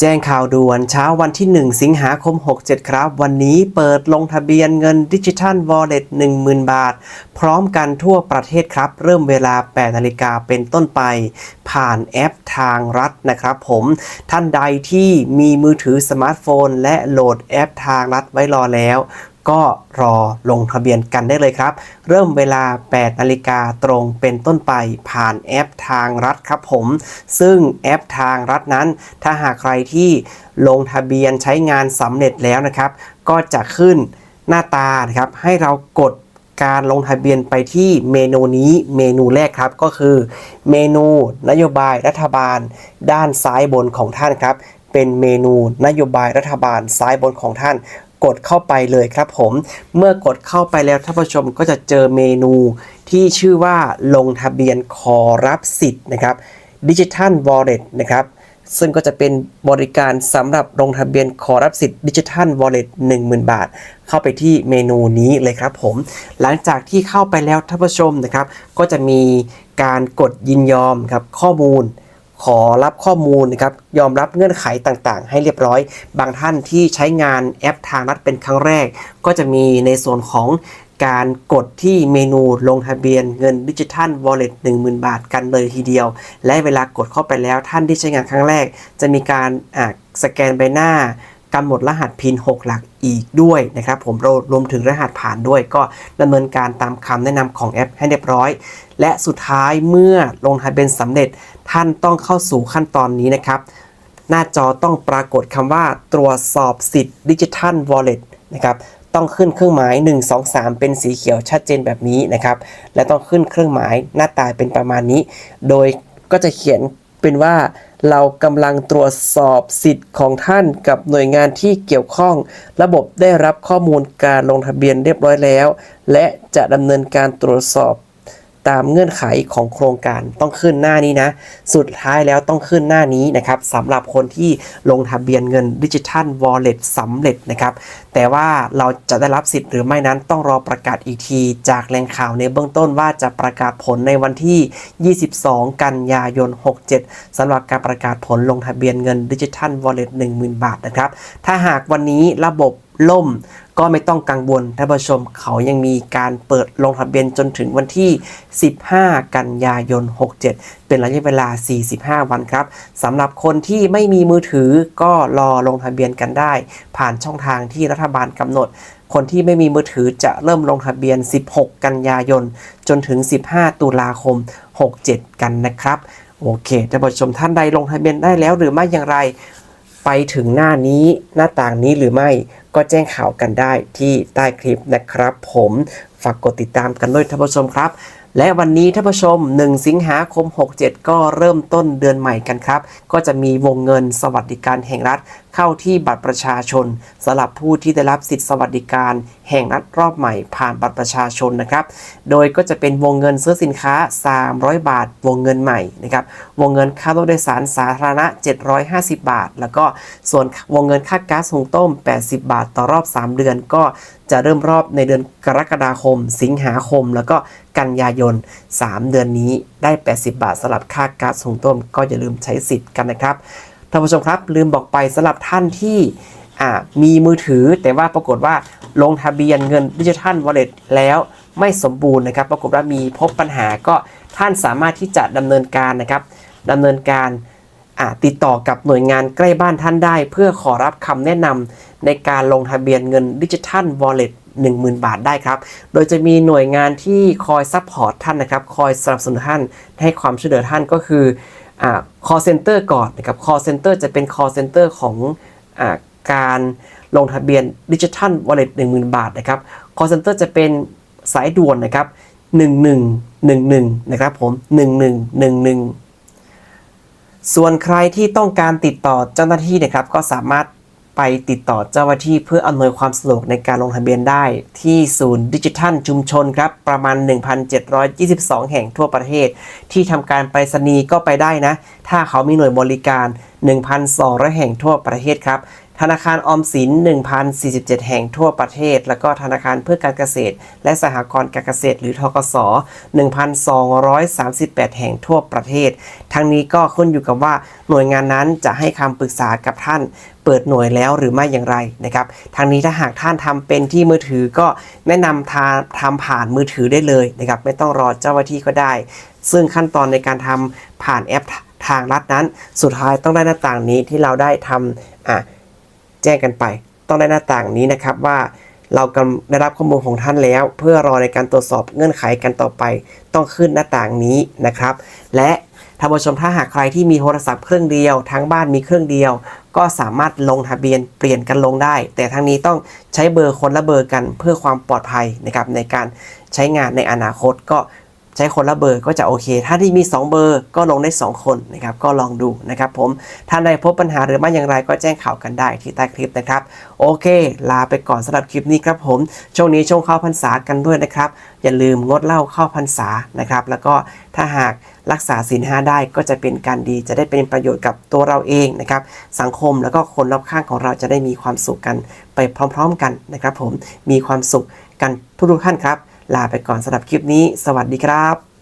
แจ้งข่าวด่วนเช้าวันที่ 1 สิงหาคม 67 ครับ วันนี้เปิดลงทะเบียนเงินดิจิทัลวอลเล็ต10,000 บาท พร้อมกันทั่วประเทศครับ เริ่มเวลา 8 นาฬิกาเป็นต้นไป ผ่านแอปทางรัฐนะครับผม ท่านใดที่มีมือถือสมาร์ทโฟน และโหลดแอปทางรัฐไว้รอแล้ว ก็รอลงทะเบียนกันได้เลยครับ เริ่มเวลา 8 นาฬิกาตรงเป็นต้นไปผ่านแอปทางรัฐครับผม ซึ่งแอปทางรัฐนั้น ถ้าหากใครที่ลงทะเบียนใช้งานสำเร็จแล้วนะครับ ก็จะขึ้นหน้าตานะครับ ให้เรากดการลงทะเบียนไปที่เมนูนี้เมนูแรกครับก็คือ เมนูนโยบายรัฐบาล ด้านซ้ายบนของท่านครับ เป็นเมนูนโยบายรัฐบาลซ้ายบนของท่าน กดเข้าไปเลยครับผม เมื่อกดเข้าไปแล้วท่านผู้ชมก็จะเจอเมนูที่ชื่อว่าลงทะเบียนขอรับสิทธิ์นะครับดิจิทัลวอลเล็ตนะครับซึ่งก็จะเป็นบริการสำหรับลงทะเบียนขอรับสิทธิ์ดิจิทัลวอลเล็ต10,000 บาท เข้าไปที่เมนูนี้เลยครับผม หลังจากที่เข้าไปแล้วท่านผู้ชมนะครับ ก็จะมีการกดยินยอมครับข้อมูล ขอรับข้อมูลนะครับยอมรับเงื่อนไขต่างๆ ให้เรียบร้อย บางท่านที่ใช้งานแอปทางรัฐเป็นครั้งแรก ก็จะมีในส่วนของการกดที่เมนูลงทะเบียนเงินดิจิทัลวอลเล็ต10,000 บาทกันเลยทีเดียว และเวลากดเข้าไปแล้วท่านที่ใช้งานครั้งแรก จะมีการสแกนใบหน้า กำหนดรหัสพิน 6 หลักอีกด้วยนะครับผมรวรวมถึงรหัสผ่านด้วยก็ดำเนินการตามคำแนะนำของแอปให้เรียบร้อย และสุดท้ายเมื่อลงทะเบียนสำเร็จท่านต้องเข้าสู่ขั้นตอนนี้นะครับ หน้าจอต้องปรากฏคำว่าตรวจสอบสิทธิ์ดิจิทัลวอลเล็ตนะครับต้องขึ้นเครื่องหมาย 1 2 3 เป็นสีเขียวชัดเจนแบบนี้นะครับ และต้องขึ้นเครื่องหมายหน้าตาเป็นประมาณนี้ โดยก็จะเขียน เป็นว่า เรากำลังตรวจสอบสิทธิ์ของท่านกับหน่วยงานที่เกี่ยวข้อง ระบบได้รับข้อมูลการลงทะเบียนเรียบร้อยแล้ว และจะดำเนินการตรวจสอบ ตามเงื่อนไขของโครงการต้องขึ้นหน้านี้นะ สุดท้ายแล้วต้องขึ้นหน้านี้นะครับสำหรับคนที่ลงทะเบียนเงินดิจิทัลวอลเล็ตสำเร็จนะครับ แต่ว่าเราจะได้รับสิทธิ์หรือไม่นั้นต้องรอประกาศอีกที จากแหล่งข่าวในเบื้องต้นว่าจะประกาศผลในวันที่ 22 กันยายน 67สำหรับการประกาศผลลงทะเบียนเงินดิจิทัลวอลเล็ต10,000 บาทนะครับ ถ้าหากวันนี้ระบบล่ม ก็ไม่ต้องกังวลท่านผู้ชมเขายังมีการเปิดลงทะเบียนจนถึงวันที่ 15 กันยายน 67 เป็นระยะเวลา 45 วันครับสำหรับคนที่ไม่มีมือถือก็รอลงทะเบียนกันได้ ผ่านช่องทางที่รัฐบาลกำหนด คนที่ไม่มีมือถือจะเริ่มลงทะเบียน 16 กันยายน จนถึง 15 ตุลาคม 67 กันนะครับ โอเคท่านผู้ชมท่านใดลงทะเบียนได้แล้วหรือไม่อย่างไร ไปถึงหน้านี้หน้าต่างนี้หรือไม่ก็แจ้งข่าวกันได้ที่ใต้คลิปนะครับ ผมฝากกดติดตามกันด้วยท่านผู้ชมครับ และวันนี้ท่านผู้ชม 1 สิงหาคม 67 ก็เริ่มต้นเดือนใหม่กันครับ ก็จะมีวงเงินสวัสดิการแห่งรัฐ เข้าที่บัตรประชาชนสำหรับผู้ที่ได้รับสิทธิสวัสดิการ แห่งรัฐรอบใหม่ผ่านบัตรประชาชนนะครับ โดยก็จะเป็นวงเงินซื้อสินค้า 300 บาท วงเงินใหม่นะครับ วงเงินค่ารถโดยสารสาธารณะ 750 บาท แล้วก็ส่วนวงเงินค่าก๊าซหุงต้ม 80 บาท ต่อรอบ 3 เดือนก็จะเริ่มรอบในเดือนกรกฎาคม สิงหาคม แล้วก็กันยายน 3 เดือนนี้ได้ 80 บาทสำหรับค่าก๊าซหุงต้ม ก็อย่าลืมใช้สิทธิ์กันนะครับ ท่านผู้ชมครับ ลืมบอกไปสำหรับท่านที่มีมือถือ แต่ว่าปรากฏว่าลงทะเบียนเงินดิจิทัลวอลเล็ตแล้วไม่สมบูรณ์นะครับ ปรากฏว่ามีพบปัญหาก็ท่านสามารถที่จะดำเนินการนะครับดำเนินการติดต่อกับหน่วยงานใกล้บ้านท่านได้ เพื่อขอรับคำแนะนำในการลงทะเบียนเงินดิจิทัลวอลเล็ต10,000 บาทได้ครับ โดยจะมีหน่วยงานที่คอยซัพพอร์ตท่านนะครับ คอยสนับสนุนท่านให้ความช่วยเหลือท่านก็คือ call center ก่อนนะครับ call center จะเป็น call center ของอการลงทะเบียนดิจิทัลวอลเล็ต10,000บาทนะครับ call center จะเป็นสายด่วนนะครับ1111นะครับผม1111ส่วนใครที่ต้องการติดต่อเจ้าหน้าที่นะครับ ก็สามารถ ไปติดต่อเจ้าหน้าที่เพื่ออำนวยความสะดวกในการลงทะเบียนได้ ที่ศูนย์ดิจิทัลชุมชนครับ ประมาณ 1,722 แห่งทั่วประเทศ ที่ทำการไปรษณีย์ก็ไปได้นะ ถ้าเขามีหน่วยบริการ 1,200 แห่งทั่วประเทศครับ ธนาคารออมสิน 1,047 แห่งทั่วประเทศ แล้วก็ธนาคารเพื่อการเกษตร และสหกรณ์การเกษตร หรือทกส 1,238 แห่งทั่วประเทศ ทั้งนี้ก็ขึ้นอยู่กับว่าหน่วยงานนั้นจะให้คำปรึกษากับท่าน เปิดหน่วยแล้วหรือไม่อย่างไรนะครับทางนี้ถ้าหากท่านทำเป็นที่มือถือก็แนะนำทาทำผ่านมือถือได้เลยนะครับไม่ต้องรอเจ้าหน้าที่ก็ได้ ซึ่งขั้นตอนในการทำผ่านแอปทางรัฐนั้น สุดท้ายต้องได้หน้าต่างนี้ที่เราได้ทำอะแจ้งกันไป ต้องได้หน้าต่างนี้นะครับว่าเรากำได้รับข้อมูลของท่านแล้ว เพื่อรอในการตรวจสอบเงื่อนไขกันต่อไป ต้องขึ้นหน้าต่างนี้นะครับ และท่านผู้ชมถ้าหากใครที่มีโทรศัพท์เครื่องเดียว ทั้งบ้านมีเครื่องเดียว ก็สามารถลงทะเบียนเปลี่ยนกันลงได้ แต่ทั้งนี้ต้องใช้เบอร์คนละเบอร์กันเพื่อความปลอดภัยนะครับในการใช้งานในอนาคตก็ใช้คนละเบอร์ก็จะโอเค ถ้าที่มี 2 เบอร์ก็ลงได้ 2 คนนะครับ ก็ลองดูนะครับผม ท่านใดพบปัญหาหรือไม่อย่างไรก็แจ้งข่าวกันได้ที่ใต้คลิปนะครับ โอเค ลาไปก่อนสำหรับคลิปนี้ครับผม ช่วงนี้ช่วงเข้าพรรษากันด้วยนะครับ อย่าลืมงดเหล้าเข้าพรรษานะครับ แล้วก็ถ้าหาก รักษาศีลห้าได้ก็จะเป็นการดีจะได้เป็นประโยชน์กับตัวเราเองนะครับ สังคมแล้วก็คนรอบข้างของเราจะได้มีความสุขกันไปพร้อม ๆ กันนะครับ ผมมีความสุขกันทุกๆท่านครับ ลาไปก่อนสำหรับคลิปนี้ สวัสดีครับ